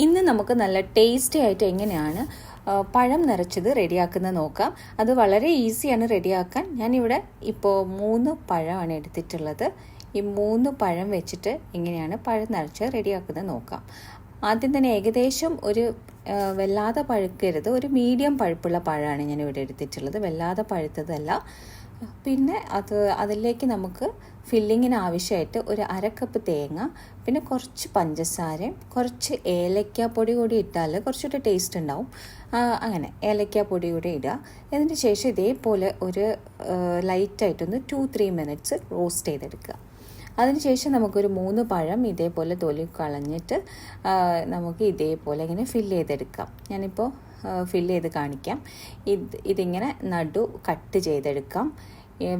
ഇന്ന് നമുക്ക് നല്ല ടേസ്റ്റി ആയിട്ട് എങ്ങനെയാണ് പഴം നിറച്ചത് റെഡിയാക്കുന്നത് നോക്കാം. അത് വളരെ ഈസിയാണ് റെഡിയാക്കാൻ. ഞാനിവിടെ ഇപ്പോൾ മൂന്ന് പഴമാണ് എടുത്തിട്ടുള്ളത്. ഈ മൂന്ന് പഴം വെച്ചിട്ട് എങ്ങനെയാണ് പഴം നിറച്ച് റെഡിയാക്കുന്നത് നോക്കാം. ആദ്യം തന്നെ ഏകദേശം ഒരു വല്ലാതെ പഴുക്കരുത്. ഒരു മീഡിയം പഴുപ്പുള്ള പഴമാണ് ഞാൻ ഇവിടെ എടുത്തിട്ടുള്ളത്. വല്ലാതെ പഴുത്തതല്ല. പിന്നെ അത് അതിലേക്ക് നമുക്ക് ഫില്ലിങ്ങിന് ആവശ്യമായിട്ട് ഒരു അര കപ്പ് തേങ്ങ പിന്നെ കുറച്ച് പഞ്ചസാരയും കുറച്ച് ഏലക്കാപ്പൊടി കൂടി ഇട്ടാൽ കുറച്ചുകൂടി ടേസ്റ്റ് ഉണ്ടാവും. അങ്ങനെ അങ്ങനെ പൊടി കൂടി ഇടുക. അതിന് ശേഷം ഇതേപോലെ ഒരു ലൈറ്റായിട്ടൊന്ന് ടു ത്രീ മിനിറ്റ്സ് റോസ്റ്റ് ചെയ്തെടുക്കുക. അതിനുശേഷം നമുക്കൊരു മൂന്ന് പഴം ഇതേപോലെ തൊലി കളഞ്ഞിട്ട് നമുക്ക് ഇതേപോലെ ഇങ്ങനെ ഫില്ല് ചെയ്തെടുക്കാം. ഞാനിപ്പോൾ ഫില്ല് ചെയ്ത് കാണിക്കാം. ഇത് ഇതിങ്ങനെ നടു കട്ട് ചെയ്തെടുക്കാം.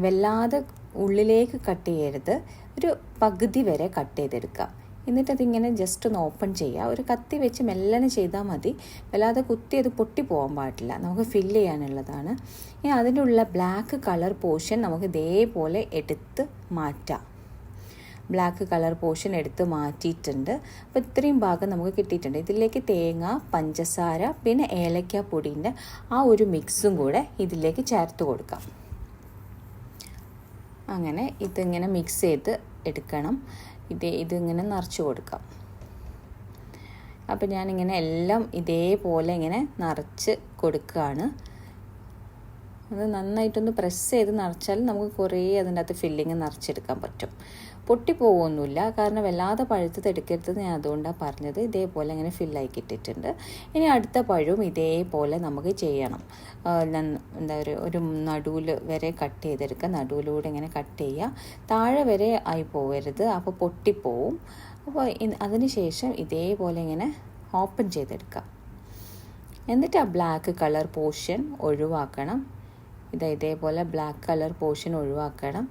വല്ലാതെ ഉള്ളിലേക്ക് കട്ട് ചെയ്യരുത്. ഒരു പകുതി വരെ കട്ട് ചെയ്തെടുക്കാം എന്നിട്ട് അതിങ്ങനെ ജസ്റ്റ് ഒന്ന് ഓപ്പൺ ചെയ്യുക. ഒരു കത്തി വെച്ച് മെല്ലനെ ചെയ്താൽ മതി. വല്ലാതെ കുത്തി അത് പൊട്ടി പോകാൻ പാടില്ല. നമുക്ക് ഫില്ല് ചെയ്യാനുള്ളതാണ്. ഇനി അതിനുള്ള ബ്ലാക്ക് കളർ പോർഷൻ നമുക്ക് ഇതേപോലെ എടുത്ത് മാറ്റാം. ബ്ലാക്ക് കളർ പോർഷൻ എടുത്ത് മാറ്റിയിട്ടുണ്ട്. അപ്പോൾ ഇത്രയും ഭാഗം നമുക്ക് കിട്ടിയിട്ടുണ്ട്. ഇതിലേക്ക് തേങ്ങ പഞ്ചസാര പിന്നെ ഏലക്ക പൊടിന്റെ ആ ഒരു മിക്സും കൂടെ ഇതിലേക്ക് ചേർത്ത് കൊടുക്കാം. അങ്ങനെ ഇതിങ്ങനെ മിക്സ് ചെയ്ത് എടുക്കണം. ഇത് ഇതിങ്ങനെ നിറച്ച് കൊടുക്കാം. അപ്പോൾ ഞാനിങ്ങനെ എല്ലാം ഇതേപോലെ ഇങ്ങനെ നിറച്ച് കൊടുക്കുകയാണ്. അത് നന്നായിട്ടൊന്ന് പ്രസ് ചെയ്ത് നിറച്ചാൽ നമുക്ക് കുറേ അതിന്റെ അകത്ത് ഫില്ലിങ് നിറച്ചെടുക്കാൻ പറ്റും. പൊട്ടിപ്പോകുമൊന്നുമില്ല കാരണം വല്ലാതെ പഴുത്തത് എടുക്കരുത് ഞാൻ അതുകൊണ്ടാണ് പറഞ്ഞത്. ഇതേപോലെ അങ്ങനെ ഫില്ലായി കിട്ടിയിട്ടുണ്ട്. ഇനി അടുത്ത പഴവും ഇതേപോലെ നമുക്ക് ചെയ്യണം. എന്താ പറയുക ഒരു നടുവിൽ വരെ കട്ട് ചെയ്തെടുക്കുക. നടുവിലൂടെ ഇങ്ങനെ കട്ട് ചെയ്യുക. താഴെ വരെ ആയി പോകരുത് അപ്പോൾ പൊട്ടിപ്പോവും. അപ്പോൾ അതിന് ശേഷം ഇതേപോലെ ഇങ്ങനെ ഓപ്പൺ ചെയ്തെടുക്കുക. എന്നിട്ട് ആ ബ്ലാക്ക് കളർ പോർഷൻ ഒഴിവാക്കണം. ഇത് ഇതേപോലെ ബ്ലാക്ക് കളർ പോർഷൻ ഒഴിവാക്കണം.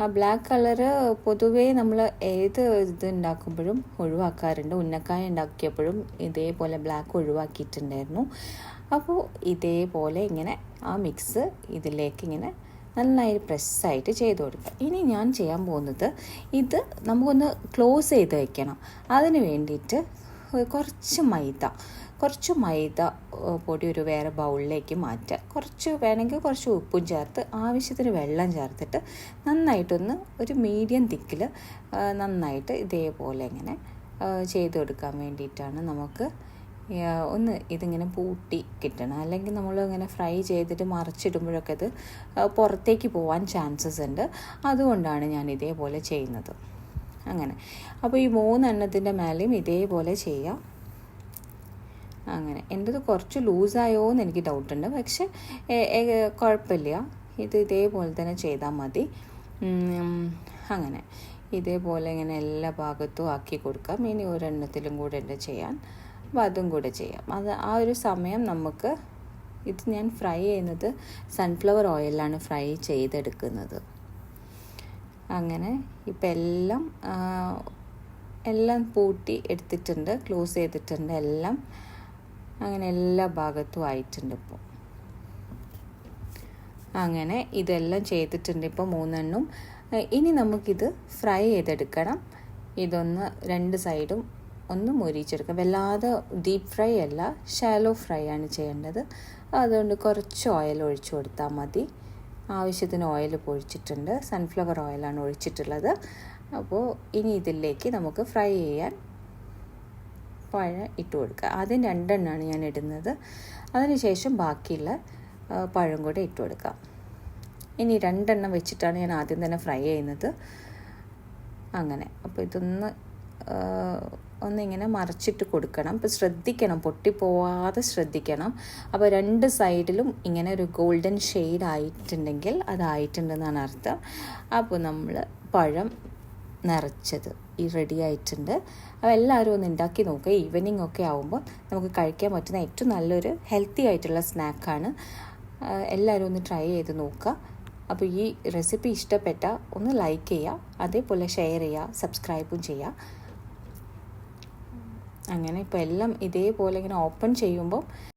ആ ബ്ലാക്ക് കളറ് പൊതുവേ നമ്മൾ ഏത് ഇത് ഉണ്ടാക്കുമ്പോഴും ഒഴിവാക്കാറുണ്ട്. ഉന്നക്കായ ഉണ്ടാക്കിയപ്പോഴും ഇതേപോലെ ബ്ലാക്ക് ഒഴിവാക്കിയിട്ടുണ്ടായിരുന്നു. അപ്പോൾ ഇതേപോലെ ഇങ്ങനെ ആ മിക്സ് ഇതിലേക്ക് ഇങ്ങനെ നന്നായി പ്രസ്സായിട്ട് ചെയ്ത് കൊടുക്കുക. ഇനി ഞാൻ ചെയ്യാൻ പോകുന്നത് ഇത് നമുക്കൊന്ന് ക്ലോസ് ചെയ്ത് വെക്കണം. അതിന് വേണ്ടിയിട്ട് കുറച്ച് മൈദ കുറച്ച് മൈദ പൊടി ഒരു വേറെ ബൗളിലേക്ക് മാറ്റുക. കുറച്ച് വേണമെങ്കിൽ കുറച്ച് ഉപ്പും ചേർത്ത് ആവശ്യത്തിന് വെള്ളം ചേർത്തിട്ട് നന്നായിട്ടൊന്ന് ഒരു മീഡിയം തിക്കിൽ നന്നായിട്ട് ഇതേപോലെ ഇങ്ങനെ ചെയ്ത് കൊടുക്കാൻ വേണ്ടിയിട്ടാണ് നമുക്ക് ഒന്ന് ഇതിങ്ങനെ പൂട്ടി കിട്ടണം. അല്ലെങ്കിൽ നമ്മൾ ഇങ്ങനെ ഫ്രൈ ചെയ്തിട്ട് മറിച്ചിടുമ്പോഴൊക്കെ അത് പുറത്തേക്ക് പോകാൻ ചാൻസസ് ഉണ്ട്. അതുകൊണ്ടാണ് ഞാൻ ഇതേപോലെ ചെയ്യുന്നത്. അങ്ങനെ. അപ്പോൾ ഈ മൂന്നെണ്ണത്തിന്റെ മേലെയും ഇതേപോലെ ചെയ്യാം. അങ്ങനെ. എന്റെത് കുറച്ച് ലൂസായോ എന്ന് എനിക്ക് ഡൗട്ടുണ്ട് പക്ഷെ കുഴപ്പമില്ല ഇത് ഇതേപോലെ തന്നെ ചെയ്താൽ മതി. അങ്ങനെ. ഇതേപോലെ ഇങ്ങനെ എല്ലാ ഭാഗത്തും ആക്കി കൊടുക്കാം. ഇനി ഒരെണ്ണത്തിലും കൂടെ ഉണ്ട് ചെയ്യാൻ. അപ്പോൾ അതും കൂടെ ചെയ്യാം. അത് ആ ഒരു സമയം നമുക്ക് ഇത് ഞാൻ ഫ്രൈ ചെയ്യുന്നത് സൺഫ്ലവർ ഓയിലാണ് ഫ്രൈ ചെയ്തെടുക്കുന്നത്. അങ്ങനെ ഇപ്പം എല്ലാം എല്ലാം പൂട്ടി എടുത്തിട്ടുണ്ട് ക്ലോസ് ചെയ്തിട്ടുണ്ട് എല്ലാം. അങ്ങനെ എല്ലാ ഭാഗത്തും ആയിട്ടുണ്ട് ഇപ്പോൾ അങ്ങനെ ഇതെല്ലാം ചെയ്തിട്ടുണ്ട് ഇപ്പോൾ മൂന്നെണ്ണം. ഇനി നമുക്കിത് ഫ്രൈ ചെയ്തെടുക്കണം. ഇതൊന്ന് രണ്ട് സൈഡും ഒന്ന് മൊരിച്ചെടുക്കുക വല്ലാതെ ഡീപ്പ് ഫ്രൈ അല്ല ഷാലോ ഫ്രൈ ആണ് ചെയ്യേണ്ടത്. അതുകൊണ്ട് കുറച്ച് ഓയിൽ ഒഴിച്ചു കൊടുത്താൽ മതി. ആവശ്യത്തിന് ഓയിൽ ഒഴിച്ചിട്ടുണ്ട് സൺഫ്ലവർ ഓയിലാണ് ഒഴിച്ചിട്ടുള്ളത്. അപ്പോൾ ഇനി ഇതിലേക്ക് നമുക്ക് ഫ്രൈ ചെയ്യാൻ പഴം ഇട്ട് കൊടുക്കുക. ആദ്യം രണ്ടെണ്ണമാണ് ഞാൻ ഇടുന്നത്. അതിനുശേഷം ബാക്കിയുള്ള പഴം കൂടെ ഇട്ട് കൊടുക്കാം ഇനി രണ്ടെണ്ണം വെച്ചിട്ടാണ് ഞാൻ ആദ്യം തന്നെ ഫ്രൈ ചെയ്യുന്നത്. അങ്ങനെ. അപ്പോൾ ഇതൊന്ന് ഒന്നിങ്ങനെ മറച്ചിട്ട് കൊടുക്കണം. അപ്പോൾ ശ്രദ്ധിക്കണം പൊട്ടിപ്പോവാതെ ശ്രദ്ധിക്കണം. അപ്പോൾ രണ്ട് സൈഡിലും ഇങ്ങനെ ഒരു ഗോൾഡൻ ഷെയ്ഡ് ആയിട്ടുണ്ടെങ്കിൽ അതായിട്ടുണ്ടെന്നാണ് അർത്ഥം. അപ്പോൾ നമ്മൾ പഴം നിറച്ചത് ഈ റെഡി ആയിട്ടുണ്ട്. അപ്പോൾ എല്ലാവരും ഒന്ന് ഉണ്ടാക്കി നോക്കുക ഈവനിങ് ഒക്കെ ആകുമ്പോൾ നമുക്ക് കഴിക്കാൻ പറ്റുന്ന ഏറ്റവും നല്ലൊരു ഹെൽത്തി ആയിട്ടുള്ള സ്നാക്കാണ് എല്ലാവരും ഒന്ന് ട്രൈ ചെയ്ത് നോക്കുക. അപ്പോൾ ഈ റെസിപ്പി ഇഷ്ടപ്പെട്ട ഒന്ന് ലൈക്ക് ചെയ്യുക. അതേപോലെ ഷെയർ ചെയ്യുക സബ്സ്ക്രൈബും ചെയ്യുക. അങ്ങനെ ഇപ്പോൾ എല്ലാം ഇതേപോലെ ഇങ്ങനെ ഓപ്പൺ ചെയ്യുമ്പോൾ